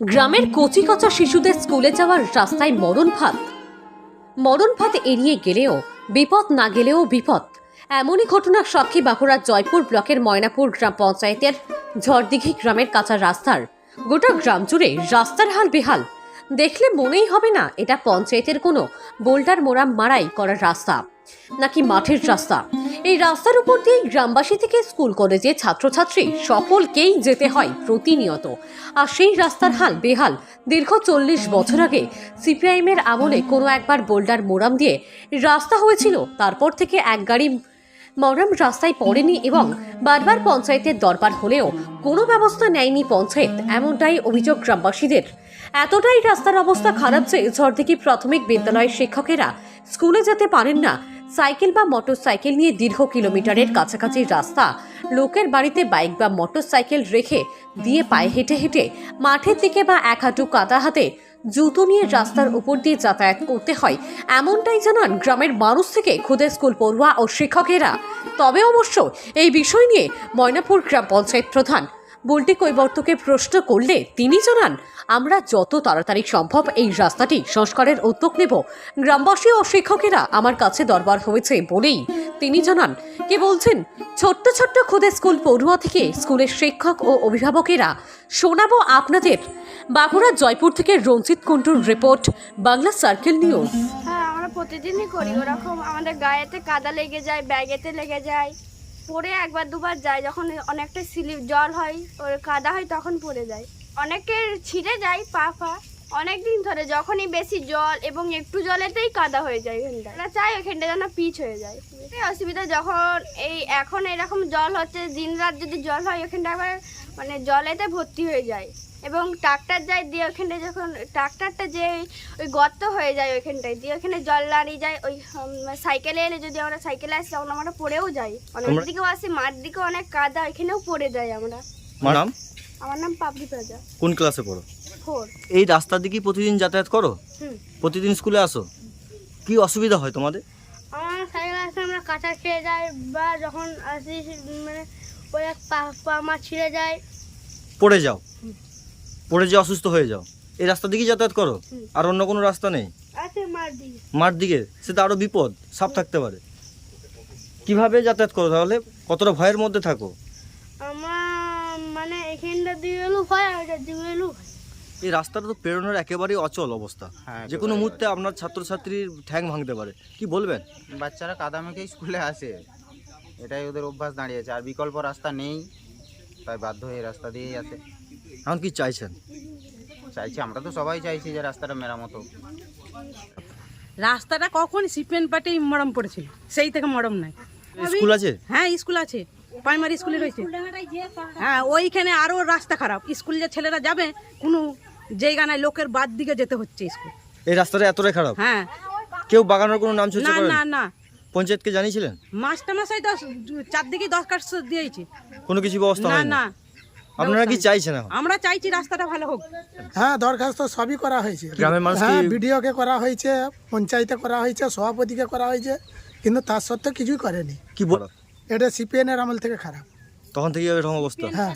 গ্রামের কচি কচা শিশুদের স্কুলে যাওয়ার রাস্তায় মরণ ভাত। মরণ ভাত এড়িয়ে গেলেও, বিপদ না গেলেও বিপদ। এমনই ঘটনার সাক্ষী বাঁকুড়ার জয়পুর ব্লকের ময়নাপুর গ্রাম পঞ্চায়েতের ঝড়দিঘি গ্রামের কাঁচা রাস্তার। গোটা গ্রাম জুড়ে রাস্তার হাল বেহাল। দেখলে মনেই হবে না, এটা পঞ্চায়েতের কোনো বোল্ডার মোরাম মারাই করার রাস্তা, নাকি মাঠের রাস্তা। এই রাস্তার উপর দিয়ে গ্রামবাসী থেকে স্কুল, কলেজে ছাত্রছাত্রী সকলকেই যেতে হয় প্রতিনিয়ত। আর সেই রাস্তার হাল বেহাল। দীর্ঘ চল্লিশ বছর আগে সিপিআইএমের আমলে কোনো একবার বোল্ডার মোরাম দিয়ে রাস্তা হয়েছিল, তারপর থেকে এক গাড়ি মরাম রাস্তায় পড়েনি এবং বারবার পঞ্চায়েতের দরবার হলেও কোনো ব্যবস্থা নেয়নি পঞ্চায়েত, এমনটাই অভিযোগ গ্রামবাসীদের। এতটাই রাস্তার অবস্থা খারাপ যে ঝড়দিঘি প্রাথমিক বিদ্যালয়ের শিক্ষকেরা স্কুলে যেতে পারেন না। সাইকেল বা মোটর সাইকেল নিয়ে দীর্ঘ কিলোমিটারের কাছাকাছি রাস্তা। লোকের বাড়িতে বাইক বা মোটর সাইকেল রেখে দিয়ে পায়ে হেঁটে হেঁটে মাঠের দিকে বা এক হাঁটু কাদা হাতে জুতো নিয়ে রাস্তার উপর দিয়ে যাতায়াত করতে হয়। এমনটাই জানান গ্রামের মানুষ থেকে খুদে স্কুল পড়ুয়া ও শিক্ষকেরা। তবে অবশ্য এই বিষয় নিয়ে ময়নাপুর গ্রাম পঞ্চায়েত প্রধান বুলটি কৈবর্তকে প্রশ্ন করলে তিনি জানান, আমরা যত তাড়াতাড়ি সম্ভব এই রাস্তাটি সংস্কারের উদ্যোগ নেব। গ্রামবাসী ও শিক্ষকেরা আমার কাছে দরবার হয়েছে বলেই তিনি জানান। কে বলছেন, ছোট্ট ছোট্ট খুদে স্কুল পড়ুয়া থেকে স্কুলের শিক্ষক ও অভিভাবকেরা শোনাবো আপনাদের। বাঁকুড়া জয়পুর থেকে রঞ্জিত কুন্টুর রিপোর্ট, বাংলা সার্কেল নিউজ। হ্যাঁ প্রতিদিনই করি। ওরকম আমাদের গায়েতে কাদা লেগে যায়, ব্যাগেতে লেগে যায়। পরে একবার দুবার যায়, যখন অনেকটা স্লিপ জল হয়, ওর কাদা হয়, তখন পরে যায়। অনেকের ছিঁড়ে যায়, পা ফা। অনেক দিন ধরে যখনই বেশি জল এবং একটু জলেতেই কাদা হয়ে যায় ওখানটা ওরা চাই ওখানটা যেন পিচ হয়ে যায়। অসুবিধা যখন এই, এখন এরকম জল হচ্ছে দিন রাত যদি জল হয় ওখানটা আবার মানে জলেতে ভর্তি হয়ে যায়। এবং ট্রাক্টর যায় দিয়ে ওখানটায় যখন ট্রাক্টরটা যে ওই গর্ত হয়ে যায় ওইখানটায় দিয়ে ওখানে জল দাঁড়িয়ে যায় ওই সাইকেলে এলে যদি আমরা সাইকেলে আসি তখন আমরা পড়েও যাই। অনেক দিকেও আসি মাঠ দিকেও অনেক কাদা ওইখানেও পড়ে যাই আমরা। আমার নাম? আমার নাম পাবলি প্রজা। কোন ক্লাসে পড়ো? ফোর এই রাস্তা দিয়ে কি প্রতিদিন যাতায়াত করো? প্রতিদিন স্কুলে আসো? কি অসুবিধা হয় তোমাদের? আমার সাইকেল আসলে আমরা কাঁচা খেয়ে যাই বা যখন আসি মানে ওই এক পা পা আমার ছিঁড়ে যায়। পড়ে যাও। পড়ে যে অসুস্থ হয়ে যাও এই রাস্তা দিকেই যাতায়াত করো আর অন্য কোনো রাস্তা নেই। আছে মার দিকে। সে তো সেটা আরও বিপদ সাপ থাকতে পারে। কীভাবে যাতায়াত করো তাহলে? কতটা ভয়ের মধ্যে থাকো? মানে এখানটা দিয়ে এলু আর ওইটা দিয়ে এলু এই রাস্তাটা তো পেরোনোর একেবারেই অচল অবস্থা। হ্যাঁ, যে কোনো মুহূর্তে আপনার ছাত্রছাত্রীর ঠ্যাং ভাঙতে পারে। কি বলবেন? বাচ্চারা কাদা মেখেই স্কুলে আসে। এটাই ওদের অভ্যাস দাঁড়িয়েছে আর বিকল্প রাস্তা নেই। তাই বাধ্য হয়ে এই রাস্তা দিয়েই আসে। এখন কি চাইছেন? চাইছি আমরা তো সবাই চাইছি যে রাস্তাটা মেরামত হোক। রাস্তাটা কখন সিপেন পাটেই মরম পড়েছিল? সেই থেকে মরম নাই। স্কুল আছে? হ্যাঁ স্কুল আছে। প্রাইমারি স্কুলে রয়েছে। হ্যাঁ ওইখানে আরও রাস্তা খারাপ। স্কুল যে ছেলেরা যাবে কোনো জায়গা নাই লোকের বাদ দিকে যেতে হচ্ছে স্কুল। এই রাস্তাটা এতটাই খারাপ? হ্যাঁ। কেউ বাগানোর কোনো নাম না না না। পঞ্চায়েতকে জানিয়েছিলেন? মাস্টার মশাই তো চারদিকে দরখাস্ত দিয়েছে। কোনো কিছু ব্যবস্থা না না। আপনারা কি চাইছেন এখন? আমরা চাইছি রাস্তাটা ভালো হোক। হ্যাঁ দরখাস্ত সবই করা হয়েছে। গ্রামের মানুষ হ্যাঁ বিডিওকে করা হয়েছে পঞ্চায়েতে করা হয়েছে সভাপতিকে করা হয়েছে কিন্তু তার সত্ত্বেও কিছুই করেনি। কি বল এটা সিপিএন এর আমল থেকে খারাপ। তখন থেকে এরকম অবস্থা? হ্যাঁ।